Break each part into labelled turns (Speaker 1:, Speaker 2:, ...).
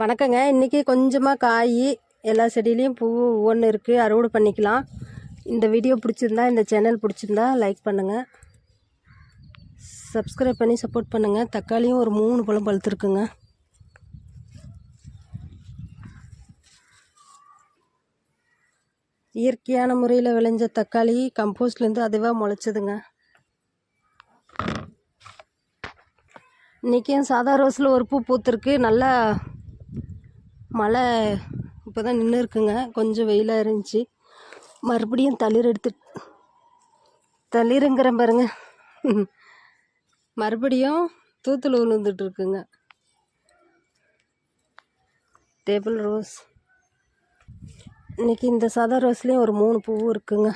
Speaker 1: வணக்கங்க. இன்றைக்கி கொஞ்சமாக காய் எல்லா செடியிலையும் பூ ஒவ்வொன்று இருக்குது அறுவடை பண்ணிக்கலாம். இந்த வீடியோ பிடிச்சிருந்தா இந்த சேனல் பிடிச்சிருந்தா லைக் பண்ணுங்கள் சப்ஸ்கிரைப் பண்ணி சப்போர்ட் பண்ணுங்கள் தக்காளியும் ஒரு மூணு பழம் பழுத்துருக்குங்க. இயற்கையான முறையில் விளைஞ்ச தக்காளி கம்போஸ்ட்லேருந்து அதுவாக முளைச்சதுங்க. இன்றைக்கும் சாதா ரோஸில் ஒரு பூ பூத்துருக்கு. நல்லா மழை இப்போ தான் நின்று இருக்குங்க கொஞ்சம் வெயிலாக இருந்துச்சு. மறுபடியும் தளிர் எடுத்து தளிருங்கிறேன் பாருங்க. மறுபடியும் தூத்தில் விழுந்துட்டுருக்குங்க டேபிள் ரோஸ் இன்னைக்கு இந்த சாதா ரோஸ்லேயும் ஒரு மூணு பூவும் இருக்குங்க.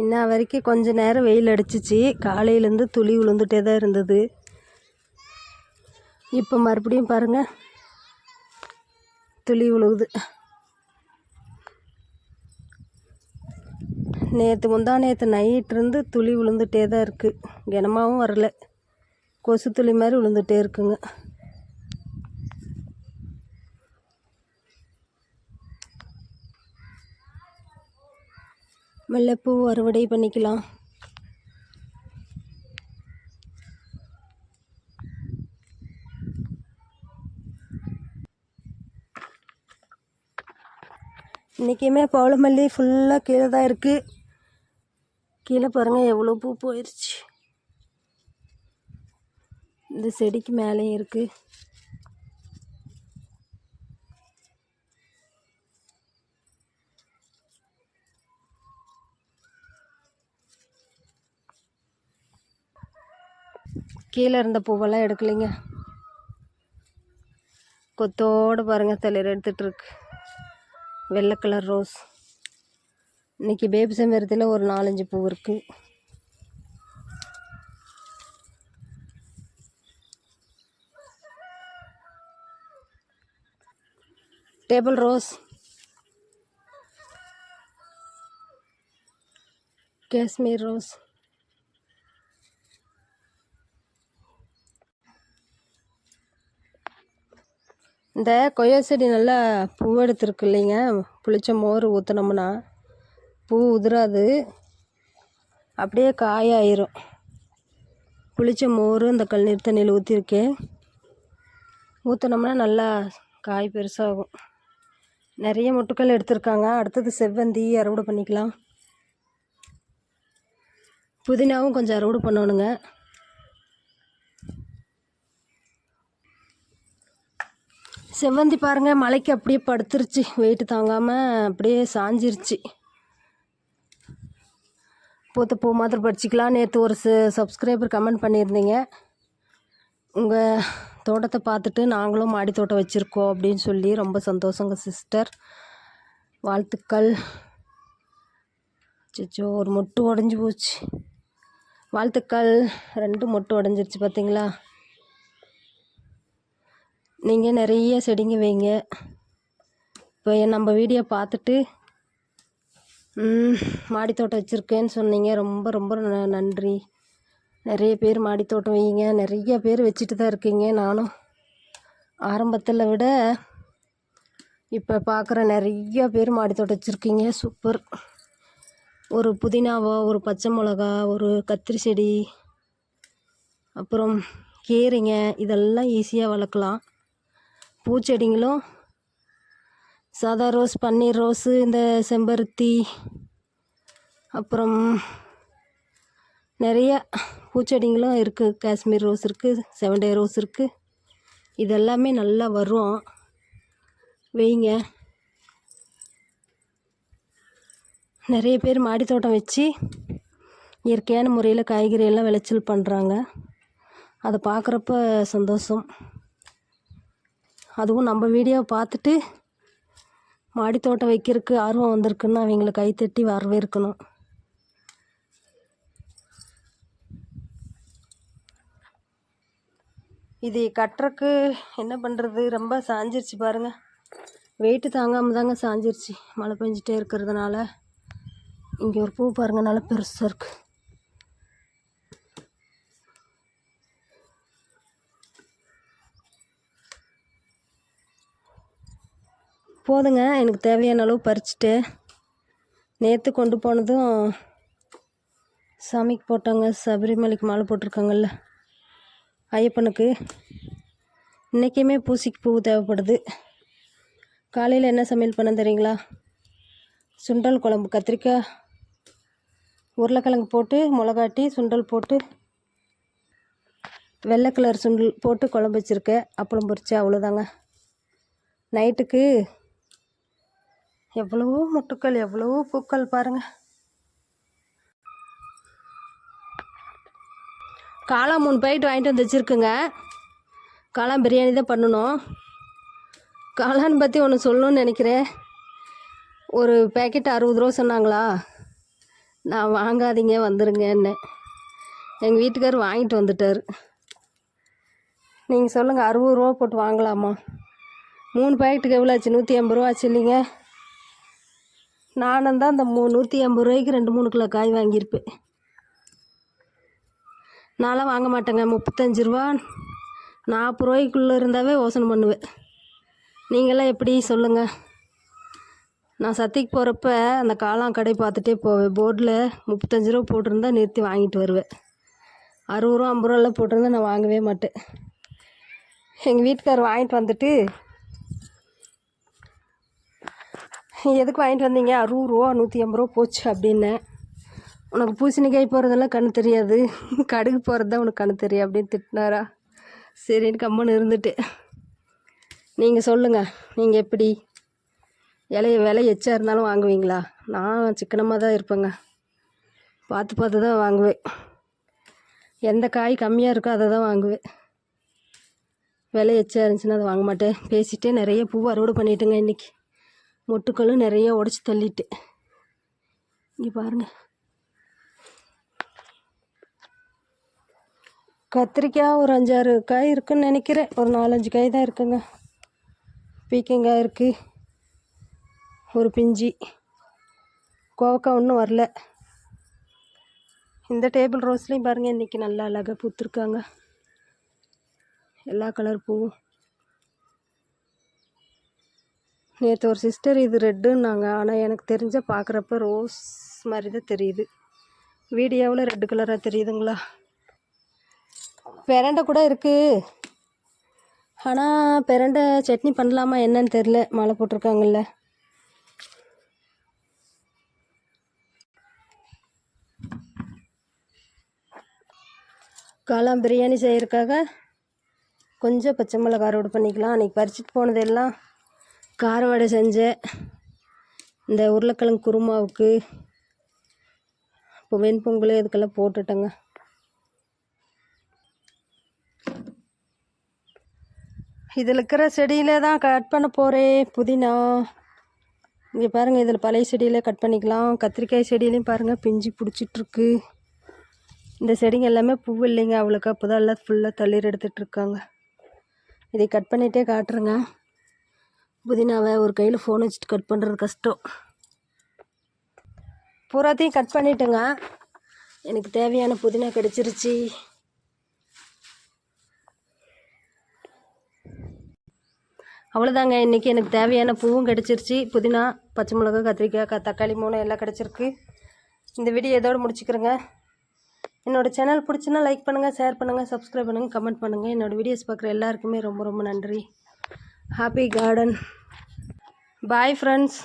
Speaker 1: இன்ன வரைக்கும் கொஞ்ச நேரம் வெயில் அடிச்சிச்சு. காலையிலேருந்து துளி விழுந்துட்டே தான் இருந்தது. இப்போ மறுபடியும் பாருங்கள் துளி விழுகுது நேற்று முந்தா நேற்று நைட்லேருந்து துளி விழுந்துட்டே தான் இருக்குது கனமாகவும் வரல. கொசு துளி மாதிரி விழுந்துகிட்டே இருக்குங்க. வெள்ளைப்பூ அறுவடை பண்ணிக்கலாம். இன்றைக்குமே பவளமல்லி ஃபுல்லாக கீழே தான் இருக்குது கீழே பாருங்கள் எவ்வளோ பூ போயிடுச்சு இந்த செடிக்கு மேலேயும் இருக்குது கீழே இருந்த பூவெல்லாம் எடுக்கலைங்க. கொத்தோடு பாருங்கள் தலையில் எடுத்துகிட்ருக்கு வெள்ளை கலர் ரோஸ். இன்றைக்கி பேபி செம்பருத்தியில் ஒரு நாலஞ்சு பூ இருக்குது டேபிள் ரோஸ். காஷ்மீர் ரோஸ். இந்த கொய்யா செடி நல்லா பூவெடுத்துருக்கு இல்லைங்க. புளிச்ச மோர் ஊற்றினோம்னா பூ உதிராது. அப்படியே காயாயிரும். புளிச்ச மோர் இந்த கழுநீர் தண்ணியில் ஊற்றிருக்கேன் ஊற்றினோம்னா நல்லா காய் பெருசாகும். நிறைய முட்டுக்கள் எடுத்திருக்காங்க. அடுத்தது செவ்வந்தி அறுவடை பண்ணிக்கலாம். புதினாவும் கொஞ்சம் அறுவடை பண்ணணுங்க. செவ்வந்தி பாருங்கள் மலைக்கு அப்படியே படுத்துருச்சு. வெயிட்டு தாங்காமல் அப்படியே சாஞ்சிருச்சு. பூத்த பூ மாதிரி படிச்சிக்கலாம் நேற்று ஒரு சப்ஸ்கிரைபர் கமெண்ட் பண்ணியிருந்தீங்க. உங்கள் தோட்டத்தை பார்த்துட்டு நாங்களும் மாடி தோட்டம் வச்சுருக்கோம் அப்படின்னு சொல்லி ரொம்ப சந்தோஷங்க சிஸ்டர் வாழ்த்துக்கள். சிச்சோ ஒரு மொட்டு உடஞ்சி போச்சு. வாழ்த்துக்கள். ரெண்டு மொட்டு உடஞ்சிருச்சு பார்த்தீங்களா நீங்கள் நிறைய செடிங்க வைங்க. இப்போ நம்ம வீடியோ பார்த்துட்டு மாடித்தோட்டம் வச்சுருக்கேன்னு சொன்னீங்க. ரொம்ப ரொம்ப ந- நன்றி. நிறைய பேர் மாடித்தோட்டம் வைங்க. நிறைய பேர் வச்சுட்டு தான் இருக்கீங்க. நானும் ஆரம்பத்தில் விட இப்போ பார்க்குற நிறைய பேர் மாடித்தோட்டம் வச்சுருக்கீங்க. சூப்பர் ஒரு புதினாவோ ஒரு பச்சை மிளகா ஒரு கத்திரி செடி அப்புறம் கீரைங்க. இதெல்லாம் ஈஸியாக வளர்க்கலாம். பூச்செடிங்களும் சாதா ரோஸ் பன்னீர் ரோஸு இந்த செம்பருத்தி அப்புறம் நிறைய பூச்செடிங்களும் இருக்குது காஷ்மீர் ரோஸ் இருக்குது செவன்டே ரோஸ் இருக்குது இதெல்லாமே நல்லா வரும். வைங்க. நிறைய பேர் மாடி தோட்டம் வச்சு இயற்கையான முறையில் காய்கறி எல்லாம் விளைச்சல் பண்ணுறாங்க அதை பார்க்குறப்ப சந்தோஷம். அதுவும் நம்ம வீடியோவை பார்த்துட்டு மாடி தோட்டம் வைக்கிறதுக்கு ஆர்வம் வந்திருக்குன்னு அவங்கள கைத்தட்டி வரவேற்கணும். இது கட்டுறக்கு என்ன பண்ணுறது ரொம்ப சாஞ்சிருச்சு பாருங்கள் வெயிட்டு தாங்காமல் தாங்க சாஞ்சிருச்சு. மழை பெஞ்சிட்டே இருக்கிறதுனால. இங்கே ஒரு பூ பாருங்கள் நல்லா பெருசாக இருக்குது போதுங்க. எனக்கு தேவையான அளவு பறிச்சுட்டு நேற்று கொண்டு போனதும் சாமிக்கு போட்டாங்க. சபரிமலைக்கு மாலை போட்டிருக்காங்கல்ல. ஐயப்பனுக்கு. இன்றைக்குமே பூசிக்கு பூ தேவைப்படுது. காலையில் என்ன சமையல் பண்ண தெரியுங்களா? சுண்டல் குழம்பு கத்திரிக்காய் உருளைக்கிழங்கு போட்டு மிளகாட்டி சுண்டல் போட்டு வெள்ளை கலர் சுண்டல் போட்டு குழம்பு வச்சுருக்கேன். அப்பளம் பொரிச்சு அவ்வளோதாங்க நைட்டுக்கு எவ்வளவோ முட்டுக்கள் எவ்வளவோ பூக்கள் பாருங்க. காளான் மூணு பாக்கெட் வாங்கிட்டு வந்து வச்சுருக்குங்க. காளான் பிரியாணி தான் பண்ணணும். காளான் பற்றி ஒன்று சொல்லணும்னு நினைக்கிறேன். ஒரு பேக்கெட் அறுபது ரூபா சொன்னாங்களா? நான் வாங்காதீங்க வந்துடுங்கன்னு எங்கள் வீட்டுக்காரர் வாங்கிட்டு வந்துட்டார். நீங்கள் சொல்லுங்கள் அறுபது ரூபா போட்டு வாங்கலாமா? மூணு பாக்கெட்டுக்கு எவ்வளோ ஆச்சு? நூற்றி ஐம்பது ரூபா ஆச்சு இல்லைங்க. நானும் தான் இந்த மூ நூற்றி ஐம்பது ரூபாய்க்கு ரெண்டு மூணு கிலோ காய் வாங்கியிருப்பேன். நான்லாம் வாங்க மாட்டேங்க. முப்பத்தஞ்சு ரூபா நாற்பது ரூபாய்க்குள்ளே இருந்தாவே யோசனை பண்ணுவேன். நீங்களாம் எப்படி? சொல்லுங்கள் நான் சத்திக்கு போகிறப்ப அந்த காளான் கடை பார்த்துட்டே போவேன். போர்டில் முப்பத்தஞ்சு ரூபா போட்டிருந்தா நிறுத்தி வாங்கிட்டு வருவேன். அறுபது ரூபா ஐம்பது ரூபாலாம் போட்டிருந்தா நான் வாங்கவே மாட்டேன். எங்கள் வீட்டுக்காரர் வாங்கிட்டு வந்துட்டு எதுக்கு வாங்கிட்டு வந்தீங்க? அறுபது ரூபா நூற்றி ஐம்பது ரூபா போச்சு அப்படின்னேன் உனக்கு பூசணிக்காய் போகிறதெல்லாம் கண்ணு தெரியாது. கடுகு போகிறது தான் உனக்கு கண்ணு தெரியும் அப்படின்னு திட்டினாரா? சரின்னு கம்முன்னு இருந்துட்டு. நீங்கள் சொல்லுங்கள் நீங்கள் எப்படி? இலைய விலை எச்சா இருந்தாலும் வாங்குவீங்களா? நான் சிக்கனமாக தான் இருப்பேங்க. பார்த்து பார்த்து தான் வாங்குவேன். எந்த காய் கம்மியாக இருக்கோ அதை தான் வாங்குவேன். விலை எச்சா இருந்துச்சுன்னா அதை வாங்க மாட்டேன். பேசிகிட்டே நிறைய பூ அறுவடை பண்ணிட்டேங்க இன்றைக்கி மொட்டுக்களும் நிறைய உடச்சி தள்ளிட்டு. இங்கே பாருங்கள் கத்திரிக்காய் ஒரு அஞ்சாறு காய் இருக்குன்னு நினைக்கிறேன். ஒரு நாலஞ்சு காய் தான் இருக்குங்க. பீக்கங்காய் இருக்குது ஒரு பிஞ்சி. கோவக்காய் ஒன்றும் வரல. இந்த டேபிள் ரோஸ்லேயும் பாருங்கள் இன்றைக்கி நல்லா அழகாக பூத்துருக்காங்க. எல்லா கலர் பூவும். நேற்று ஒரு சிஸ்டர் இது ரெட்டுன்னாங்க. ஆனால் எனக்கு தெரிஞ்ச பார்க்குறப்ப ரோஸ் மாதிரி தான் தெரியுது. வீடியோவில் ரெட்டு கலராக தெரியுதுங்களா? பெரண்டை கூட இருக்குது ஆனால் பெரண்டை சட்னி பண்ணலாமா என்னன்னு தெரில மழை போட்டிருக்காங்கல்ல. காளான் பிரியாணி செய்யறதுக்காக கொஞ்சம் பச்சை மிளகா அறுவடை பண்ணிக்கலாம். அன்றைக்கி பறிச்சிட்டு போனதெல்லாம் கார வடை செஞ்சேன். இந்த உருளைக்கிழங்கு குருமாவுக்கு இப்போ வெண்பொங்கல் இதுக்கெல்லாம் போட்டுட்டேங்க. இதில் இருக்கிற செடியில் தான் கட் பண்ண போகிறேன் புதினா. இங்கே பாருங்கள் இதில் பழைய செடியில் கட் பண்ணிக்கலாம். கத்திரிக்காய் செடியிலையும் பாருங்கள் பிஞ்சு பிடிச்சிட்ருக்கு. இந்த செடிங்க எல்லாமே பூ இல்லைங்க அவ்வளோக்கா அப்போ தான் எல்லாம் ஃபுல்லாக தளிர் எடுத்துகிட்டு இருக்காங்க இதை கட் பண்ணிகிட்டே காட்டுறேங்க. புதினாவை ஒரு கையில் ஃபோன் வச்சுட்டு கட் பண்ணுறது கஷ்டம். பூராத்தையும் கட் பண்ணிட்டேங்க. எனக்கு தேவையான புதினா கிடச்சிருச்சு. அவ்வளோதாங்க இன்றைக்கி எனக்கு தேவையான பூவும் கிடச்சிருச்சு. புதினா பச்சை மிளகா கத்திரிக்காய் க தக்காளி மூணு எல்லாம் கிடச்சிருக்கு. இந்த வீடியோ இதோடு முடிச்சுக்கிறேங்க. என்னோடய சேனல் பிடிச்சுன்னா லைக் பண்ணுங்கள் ஷேர் பண்ணுங்கள் சப்ஸ்கிரைப் பண்ணுங்கள் கமெண்ட் பண்ணுங்கள் என்னோடய வீடியோஸ் பார்க்குற எல்லாருக்குமே ரொம்ப ரொம்ப நன்றி. Happy garden. Bye friends.